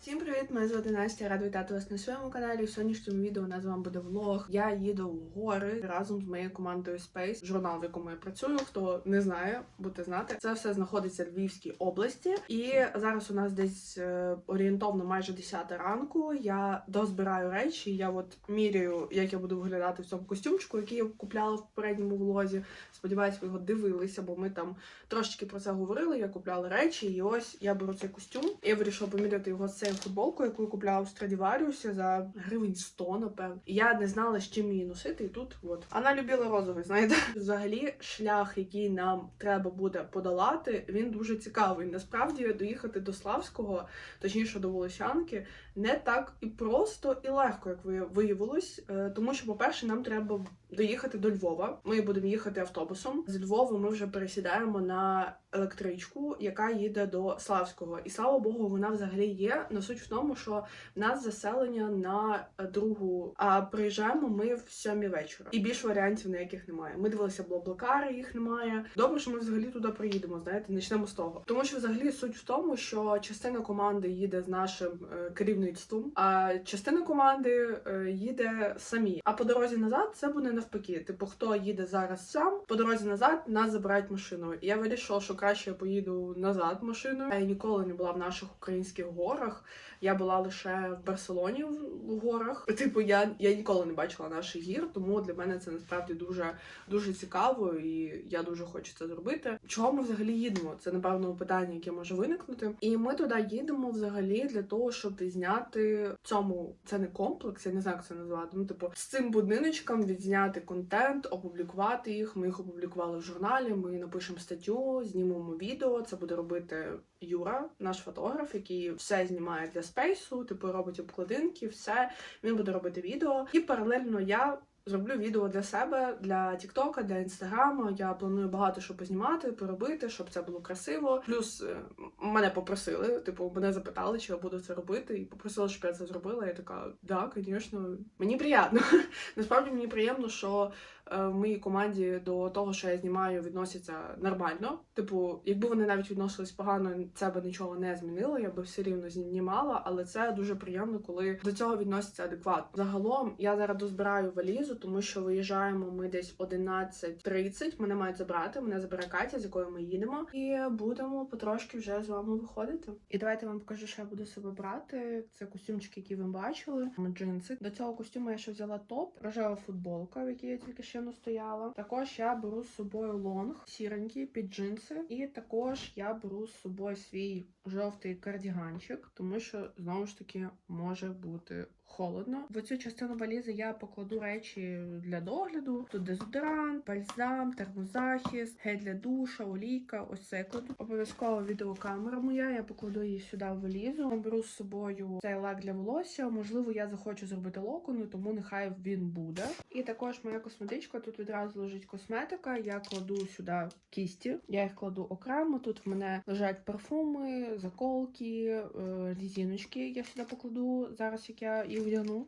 Всім привіт! Мене звати Настя. Рада вітати вас на своєму каналі. В сьогоднішньому відео у нас з вами буде влог. Я їду в гори разом з моєю командою Space, журнал, в якому я працюю. Хто не знає, будете знати. Це все знаходиться в Львівській області. І зараз у нас десь е, орієнтовно майже 10 ранку. Я дозбираю речі. Я от міряю, як я буду виглядати в цьому костюмчику, який я купляла в попередньому влозі. Сподіваюсь, ви його дивилися, бо ми там трошечки про це говорили. Я купляла речі, і ось я беру цей костюм. Я вирішила поміряти його з цією футболкою, яку я купляла в Страдіваріусі за гривень 100, напевно. І я не знала, з чим її носити, і тут от. Вона любила розовий, знаєте. Взагалі, шлях, який нам треба буде подолати, він дуже цікавий. Насправді доїхати до Славського, точніше до Волосянки, не так і просто і легко, як виявилось. Е, Тому що, по-перше, нам треба доїхати до Львова. Ми будемо їхати автобусом. З Львова ми вже пересідаємо на електричку, яка їде до Славського. І слава Богу, вона взагалі є. Но суть в тому, що в нас заселення на другу, а приїжджаємо ми в сьомій вечора. І більш варіантів ніяких немає. Ми дивилися блоблокари, їх немає. Добре, що ми взагалі туди приїдемо. Знаєте, почнемо з того. Тому що взагалі суть в тому, що частина команди їде з нашим е, керівництвом, а частина команди е, їде самі. А по дорозі назад це буде навпаки. Типу, хто їде зараз сам, по дорозі назад нас забирають машиною. І я вирішила, що краще я поїду назад машиною. Я ніколи не була в наших українських горах. Я була лише в Барселоні в, горах. Типу, я, я ніколи не бачила наших гір, тому для мене це насправді дуже дуже цікаво, і я дуже хочу це зробити. Чого ми взагалі їдемо? Це напевно питання, яке може виникнути. І ми туди їдемо взагалі для того, щоб відзняти цьому. Це не комплекс, я не знаю, як це назвати. Ну, типу, з цим будиночком відзняти контент, опублікувати їх. Ми їх опублікували в журналі. Ми напишемо статтю, знімемо відео. Це буде робити Юра, наш фотограф, який все знімає для спейсу, типу робить обкладинки, все. Він буде робити відео. І паралельно я зроблю відео для себе, для Тіктока, для інстаграму. Я планую багато що познімати, поробити, щоб це було красиво. Плюс е, мене попросили, типу, мене запитали, чи я буду це робити, і попросили, щоб я це зробила. Я така, да, звісно, мені приємно. Насправді мені приємно, що е, в моїй команді до того, що я знімаю, відносяться нормально. Типу, якби вони навіть відносились погано, це би нічого не змінило. Я би все рівно знімала, але це дуже приємно, коли до цього відносяться адекватно. Загалом я зараз дозбираю валізу, тому що виїжджаємо ми десь 11.30. Мене мають забрати. Мене забере Катя, з якою ми їдемо, і будемо потрошки вже з вами виходити. І давайте я вам покажу, що я буду себе брати. Це костюмчики, які ви бачили. Джинси. До цього костюму я ще взяла топ, рожева футболка, в якій я тільки ще не стояла. Також я беру з собою лонг сіренький під джинси, і також я беру з собою свій жовтий кардіганчик, тому що знову ж таки може бути. Холодно. В цю частину валізи я покладу речі для догляду. Тут дезодорант, бальзам, термозахист, гель для душа, олійка. Ось це я кладу. Обов'язково відеокамера моя. Я покладу її сюди в валізу. Беру з собою цей лак для волосся. Можливо, я захочу зробити локони, тому нехай він буде. І також моя косметичка. Тут відразу лежить косметика. Я кладу сюди кісті. Я їх кладу окремо. Тут в мене лежать парфуми, заколки, е, різіночки. Я сюди покладу зараз, як я їх вдягну.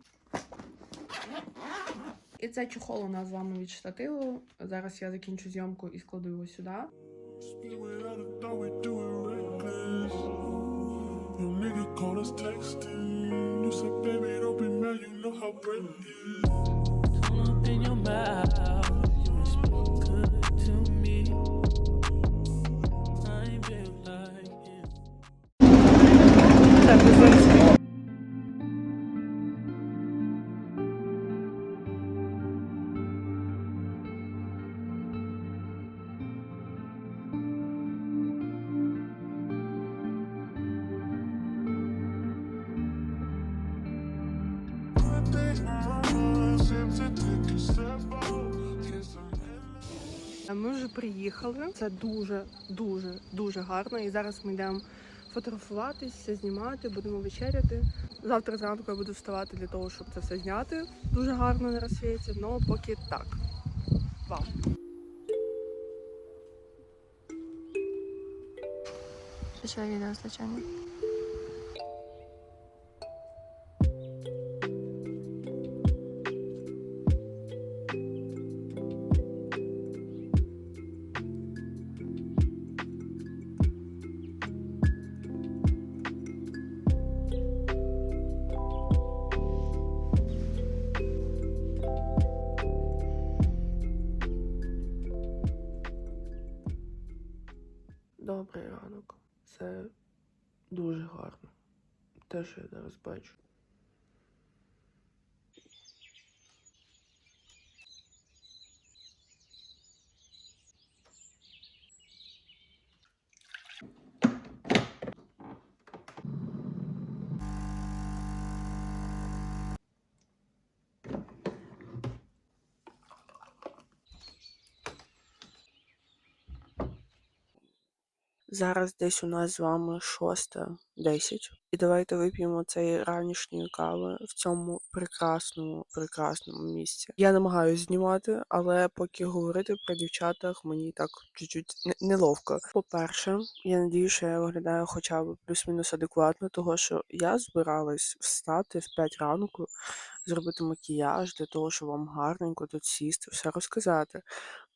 І це чохол у нас з вами від штативу. Зараз я закінчу зйомку і складу його сюди. Open your mouth. You speak good to me. Приїхали. Це дуже, дуже, дуже гарно. І зараз ми йдемо фотографуватися, знімати, будемо вечеряти. Завтра зранку я буду вставати для того, щоб це все зняти. Дуже гарно на розсвіті, але поки так. Вау. Включай відео, звичайно. Добрий ранок. Це дуже гарно. Те, що я зараз бачу. Зараз десь у нас з вами шоста десять. І давайте вип'ємо цієї ранішньої кави в цьому прекрасному, прекрасному місці. Я намагаюся знімати, але поки говорити про дівчатах мені так чуть-чуть не- неловко. По-перше, я надію, що я виглядаю хоча б плюс-мінус адекватно, того що я збиралась встати в 5 ранку, зробити макіяж для того, щоб вам гарненько тут сісти, все розказати.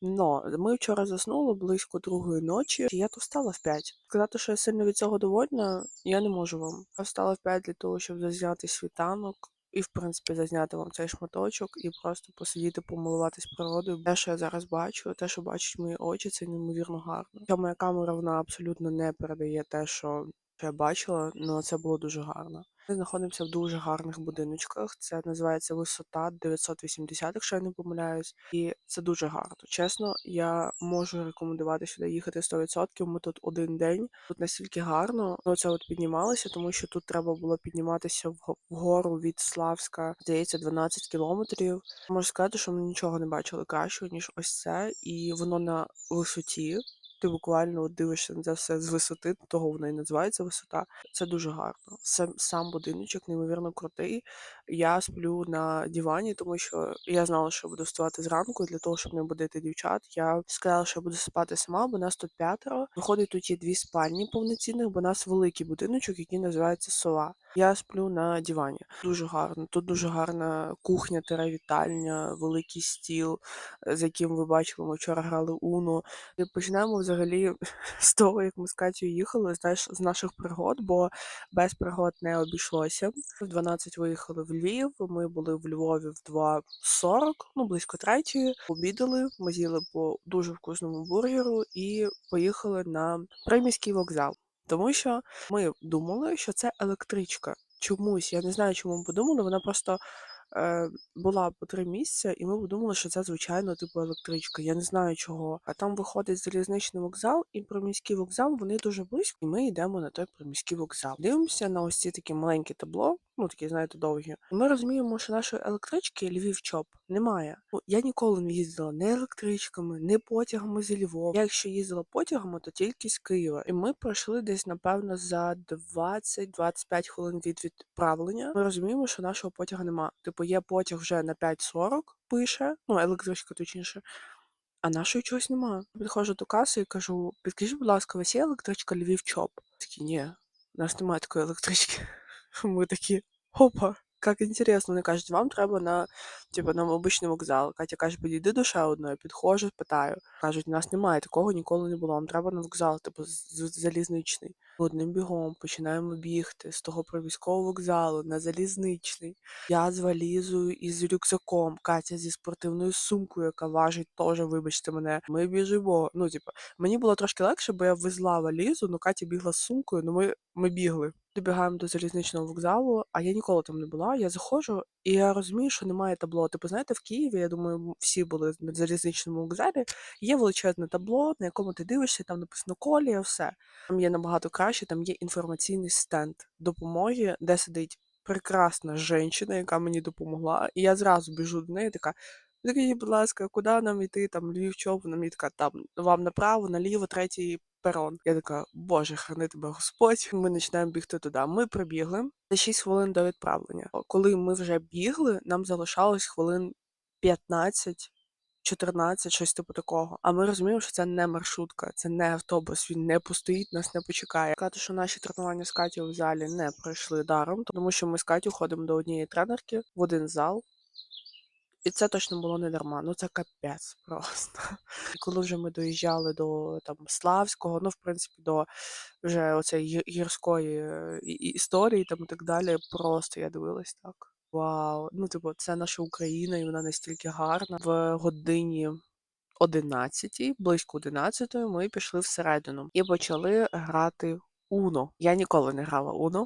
Но ми вчора заснули близько другої ночі, і я то встала в 5. Сказати, що я сильно від цього довольна, я не можу вам. Я встала в 5 для того, щоб зазняти світанок. І, в принципі, зазняти вам цей шматочок і просто посидіти, помилуватись природою. Те, що я зараз бачу, те, що бачать мої очі, це неймовірно гарно. Хоча моя камера вона абсолютно не передає те, що я бачила, але це було дуже гарно. Ми знаходимося в дуже гарних будиночках. Це називається висота 980, якщо я не помиляюсь, і це дуже гарно. Чесно, я можу рекомендувати сюди їхати 100%. Ми тут один день. Тут настільки гарно. Ну, це от піднімалося, тому що тут треба було підніматися вго- вгору від Славська, здається, 12 кілометрів. Можу сказати, що ми нічого не бачили кращого, ніж ось це, і воно на висоті. Ти буквально дивишся на це все з висоти, того вона і називається висота. Це дуже гарно. Сам, сам будиночок неймовірно крутий. Я сплю на дивані, тому що я знала, що буду вставати зранку, для того, щоб не будити дівчат. Я сказала, що я буду спати сама, бо нас тут п'ятеро. Виходить, тут є дві спальні повноцінних, бо у нас великий будиночок, який називається сова. Я сплю на дивані. Дуже гарно. Тут дуже гарна кухня, вітальня, великий стіл, е, за яким ви бачили, ми вчора грали Уно. І починаємо взагалі з того, як ми з Катю їхали, знаєш, з наших пригод, бо без пригод не обійшлося. В 12 виїхали в Львів. Ми були в Львові в 2.40, ну близько третьої. Обідали. Ми з'їли по дуже вкусному бургеру і поїхали на приміський вокзал. Тому що ми думали, що це електричка. Чомусь я не знаю, чому ми подумали. Вона просто була по три місця, і ми подумали, що це звичайно типу електричка. Я не знаю чого. А там виходить залізничний вокзал і приміський вокзал. Вони дуже близько. І ми йдемо на той приміський вокзал. Дивимося на ось ці такі маленькі табло. Ну, такі, знаєте, довгі. Ми розуміємо, що нашої електрички Львів ЧОП немає. Ну, я ніколи не їздила не електричками, не потягами зі Львова. Я якщо їздила потягами, то тільки з Києва. І ми пройшли десь, напевно, за 20-25 хвилин від відправлення. Ми розуміємо, що нашого потяга нема. Типу, є потяг вже на 5.40, пише, ну, електричка точніше. А нашої чогось немає. Підходжу до каси і кажу: підкажіть, будь ласка, у вас є електричка Львів ЧОП? Такі, ні, у нас немає такої електрички. Ми такі, опа, як інтересно. Вони кажуть, вам треба на, типу, на обичний вокзал. Катя каже, підійди до ще одної, підходжу, питаю. Кажуть, у нас немає такого, ніколи не було. Вам треба на вокзал, типу, залізничний. Одним бігом починаємо бігти з того приміського вокзалу на залізничний. Я з валізою і з рюкзаком, Катя зі спортивною сумкою, яка важить теж, вибачте мене. Ми біжимо. Ну, типу, мені було трошки легше, бо я везла валізу, ну Катя бігла з сумкою, ну ми, ми бігли. Добігаємо до залізничного вокзалу, а я ніколи там не була. Я заходжу, і я розумію, що немає табло. Типу, знаєте, в Києві, я думаю, всі були на залізничному вокзалі. Є величезне табло, на якому ти дивишся, там написано колія, все. Там є набагато краще, там є інформаційний стенд допомоги, де сидить прекрасна жінка, яка мені допомогла. І я зразу біжу до неї, така. Скажіть, будь ласка, куди нам йти? Там Львів чоп, вона мені така, там вам направо, наліво, третій перон. Я така, боже, храни тебе Господь. Ми починаємо бігти туди. Ми прибігли за 6 хвилин до відправлення. Коли ми вже бігли, нам залишалось хвилин 15 14, щось типу такого. А ми розуміємо, що це не маршрутка, це не автобус, він не постоїть, нас не почекає. Сказати, що наші тренування з Катю в залі не пройшли даром, тому що ми з Катю ходимо до однієї тренерки в один зал. І це точно було не дарма. Ну це капець просто. Коли вже ми доїжджали до там Славського, ну в принципі, до вже оцеї гірської е, історії там і так далі, просто я дивилась так. Вау, ну типу, це наша Україна, і вона настільки гарна. В годині 11, близько 11 ми пішли всередину і почали грати Uno. Я ніколи не грала Uno.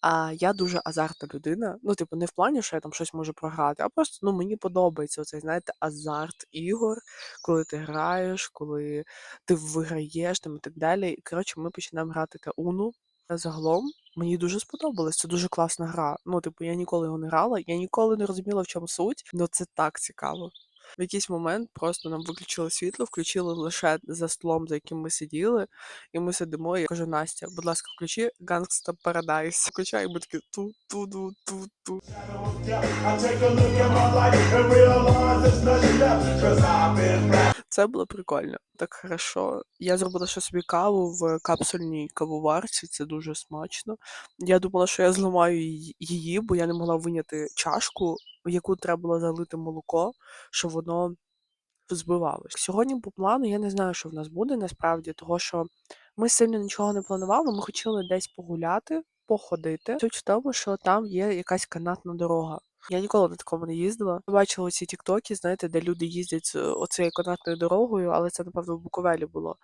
А я дуже азартна людина. Ну, типу, не в плані, що я там щось можу програти, а просто ну мені подобається оцей, знаєте, азарт ігор, коли ти граєш, коли ти виграєш там і так далі. І коротше, ми починаємо грати та Uno. Загалом мені дуже сподобалось. Це дуже класна гра. Ну, типу, я ніколи його не грала, я ніколи не розуміла, в чому суть, але це так цікаво. В якийсь момент просто нам виключили світло, включили лише за столом, за яким ми сиділи, і ми сидимо. І я кажу, Настя, будь ласка, включи Gangsta Paradise. Включай, і ми такі ту ту ту ту ту I take a look at my life and realize there's nothing left. Cause I've been Це було прикольно, так хорошо. Я зробила ще собі каву в капсульній кавоварці, це дуже смачно. Я думала, що я зламаю її, бо я не могла виняти чашку, в яку треба було залити молоко, щоб воно збивалось. Сьогодні по плану я не знаю, що в нас буде насправді, того що ми сильно нічого не планували. Ми хотіли десь погуляти, походити. Суть в тому, що там є якась канатна дорога. Я ніколи на такому не їздила. Бачила ці тіктоки, знаєте, де люди їздять з оцією канатною дорогою, але це, напевно, в Буковелі було.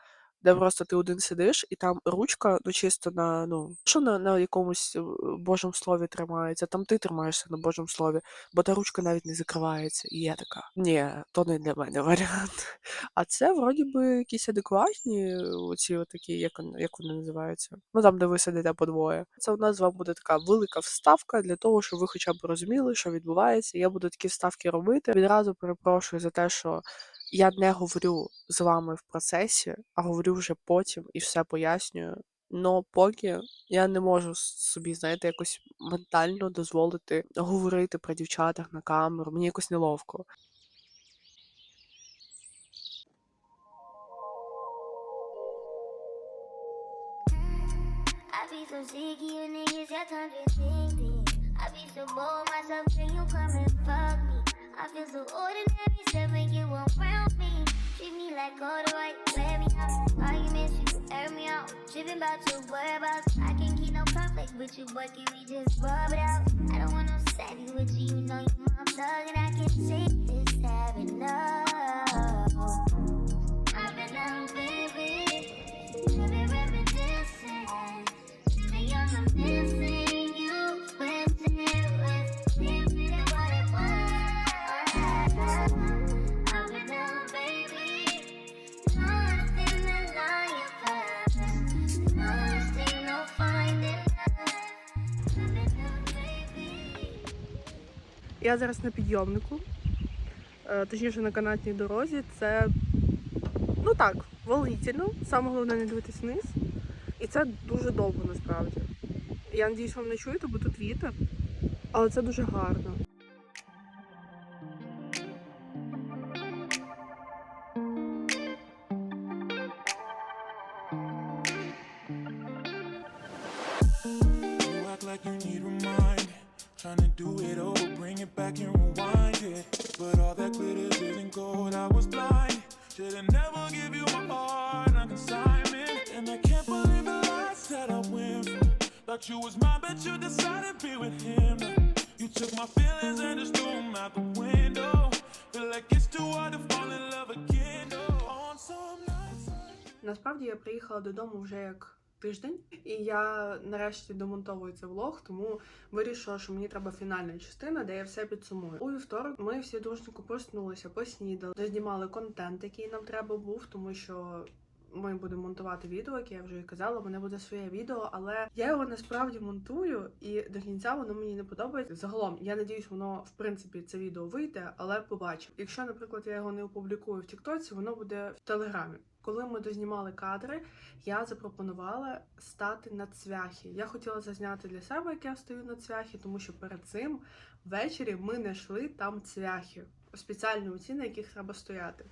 Де просто ти один сидиш, і там ручка, ну чисто на ну що на, на якомусь е, божому слові тримається, там ти тримаєшся на божому слові, бо та ручка навіть не закривається. І я така, ні, то не для мене варіант. А це вроді би якісь адекватні, оці такі, як, як вони називаються. Ну там, де ви сидите по двоє. Це у нас з вами буде така велика вставка для того, щоб ви хоча б розуміли, що відбувається. Я буду такі вставки робити. Відразу перепрошую за те, що я не говорю з вами в процесі, а говорю вже потім і все пояснюю. Но поки я не можу собі, знаєте, якось ментально дозволити говорити про дівчатах на камеру. Мені якось неловко. I be so bold myself, can you come and fuck me? I feel so ordinary, stuff when you around me. Treat me like the right, wear me out. Arguments, you air me out. Tripping about your whereabouts. I can't keep no conflict with you, boy, can we just rub it out? I don't want no savvy with you, you know you my plug, and I can see Я зараз на підйомнику, е, точніше на канатній дорозі. Це ну так, волительно. Саме головне не дивитись вниз. І це дуже довго насправді. Я надіюсь, вам не чуєте, бо тут вітер. Але це дуже гарно. Насправді я приїхала додому вже як тиждень, і я нарешті домонтовую цей влог, тому вирішила, що мені треба фінальна частина, де я все підсумую. У вівторок ми всі дружненько проснулися, поснідали, дознімали контент, який нам треба був, тому що. Ми будемо монтувати відео, як я вже і казала, мене буде своє відео, але я його насправді монтую, і до кінця воно мені не подобається. Загалом, я надіюсь, воно в принципі це відео вийде, але побачимо. Якщо, наприклад, я його не опублікую в Тіктоці, воно буде в Телеграмі. Коли ми дознімали кадри, я запропонувала стати на цвяхи. Я хотіла зазняти для себе, як я стою на цвяхи, тому що перед цим ввечері ми знайшли там цвяхи, спеціальні оці, на яких треба стояти.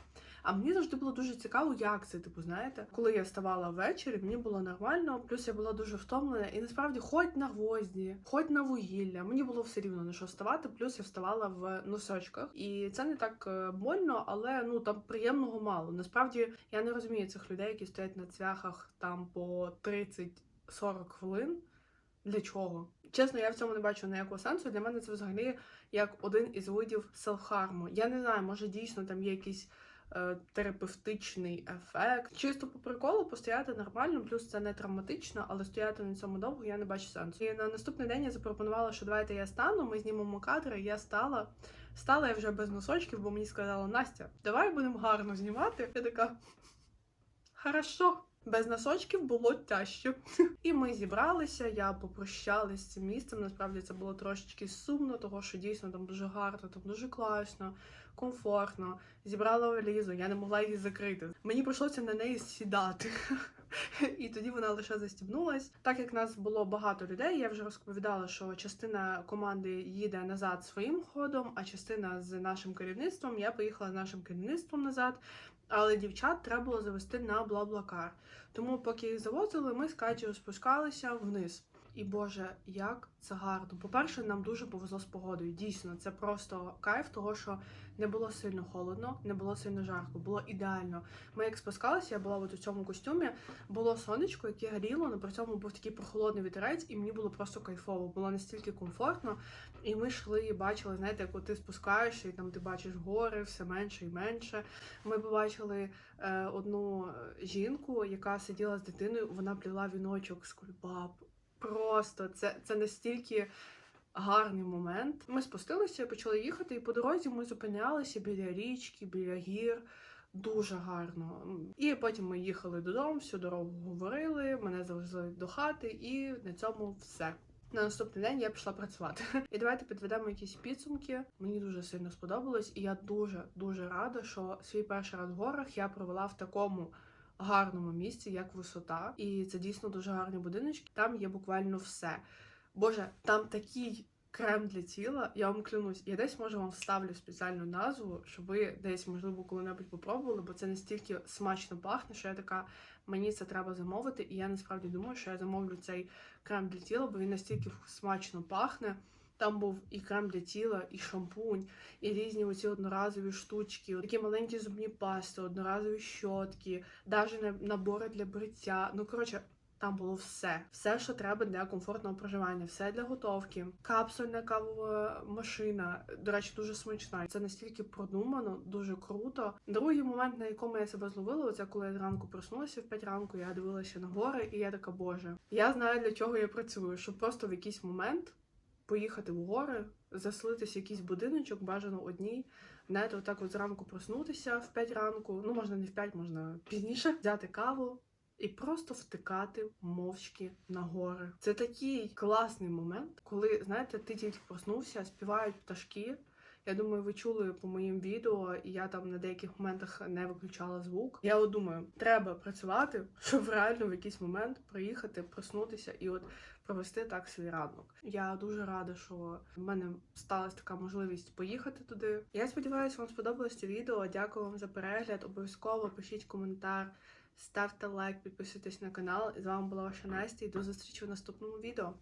А мені завжди було дуже цікаво, як це, типу, знаєте, коли я вставала ввечері, мені було нормально, плюс я була дуже втомлена, і насправді, хоч на гвозді, хоч на вугілля, мені було все рівно на що вставати, плюс я вставала в носочках. І це не так е, больно, але ну там приємного мало. Насправді я не розумію цих людей, які стоять на цвяхах там по 30-40 хвилин. Для чого? Чесно, я в цьому не бачу ніякого сенсу. Для мене це взагалі як один із видів селфхарму. Я не знаю, може дійсно там є якісь терапевтичний ефект. Чисто по приколу постояти нормально, плюс це не травматично, але стояти на цьому довго я не бачу сенсу. І на наступний день я запропонувала, що давайте я стану, ми знімемо кадри. Я стала. Стала я вже без носочків, бо мені сказала Настя, давай будемо гарно знімати. Я така. Хорошо. Без носочків було тяжче. І ми зібралися. Я попрощалася з цим місцем. Насправді це було трошечки сумно, того що дійсно там дуже гарно, там дуже класно, комфортно. Зібрала валізу, я не могла її закрити. Мені прийшлося на неї сідати. І тоді вона лише застібнулась. Так як нас було багато людей, я вже розповідала, що частина команди їде назад своїм ходом, а частина з нашим керівництвом. Я поїхала з нашим керівництвом назад. Але дівчат треба було завести на Блаблакар. Тому, поки їх завозили, ми з Катєю спускалися вниз. І Боже, як це гарно. По-перше, нам дуже повезло з погодою. Дійсно, це просто кайф, того що не було сильно холодно, не було сильно жарко, було ідеально. Ми як спускалися, я була от у цьому костюмі, було сонечко, яке горіло, але при цьому був такий прохолодний вітерець, і мені було просто кайфово, було настільки комфортно. І ми йшли і бачили, знаєте, як ти спускаєшся, і там ти бачиш гори все менше і менше. Ми побачили е, одну е, жінку, яка сиділа з дитиною, вона пліла віночок з кульбаб. Просто це, це настільки гарний момент. Ми спустилися, почали їхати, і по дорозі ми зупинялися біля річки, біля гір. Дуже гарно. І потім ми їхали додому, всю дорогу говорили, мене завезли до хати, і на цьому все. На наступний день я пішла працювати. І давайте підведемо якісь підсумки. Мені дуже сильно сподобалось, і я дуже дуже рада, що свій перший раз в горах я провела в такому гарному місці, як висота. І це дійсно дуже гарні будиночки. Там є буквально все. Боже, там такий крем для тіла. Я вам клянусь, я десь може вам вставлю спеціальну назву, щоб ви десь, можливо, коли-небудь попробували, бо це настільки смачно пахне, що я така, мені це треба замовити. І я насправді думаю, що я замовлю цей крем для тіла, бо він настільки смачно пахне. Там був і крем для тіла, і шампунь, і різні оці одноразові штучки, такі маленькі зубні пасти, одноразові щотки, навіть набори для бриття. Ну коротше, там було все, все, що треба для комфортного проживання, все для готовки. Капсульна кавова машина, до речі, дуже смачна. Це настільки продумано, дуже круто. Другий момент, на якому я себе зловила, це коли я зранку проснулася в 5 ранку, я дивилася на гори, і я така, боже, я знаю для чого я працюю, щоб просто в якийсь момент поїхати в гори, заселитися в якийсь будиночок, бажано одній. Знаєте, отак от зранку проснутися в 5 ранку, ну можна не в 5, можна пізніше, взяти каву і просто втикати мовчки на гори. Це такий класний момент, коли, знаєте, ти тільки проснувся, співають пташки. Я думаю, ви чули по моїм відео, і я там на деяких моментах не виключала звук. Я от думаю, треба працювати, щоб реально в якийсь момент приїхати, проснутися і от провести так свій ранок. Я дуже рада, що в мене сталася така можливість поїхати туди. Я сподіваюся, вам сподобалось це відео. Дякую вам за перегляд. Обов'язково пишіть коментар, ставте лайк, підписуйтесь на канал. З вами була ваша Настя. І до зустрічі в наступному відео.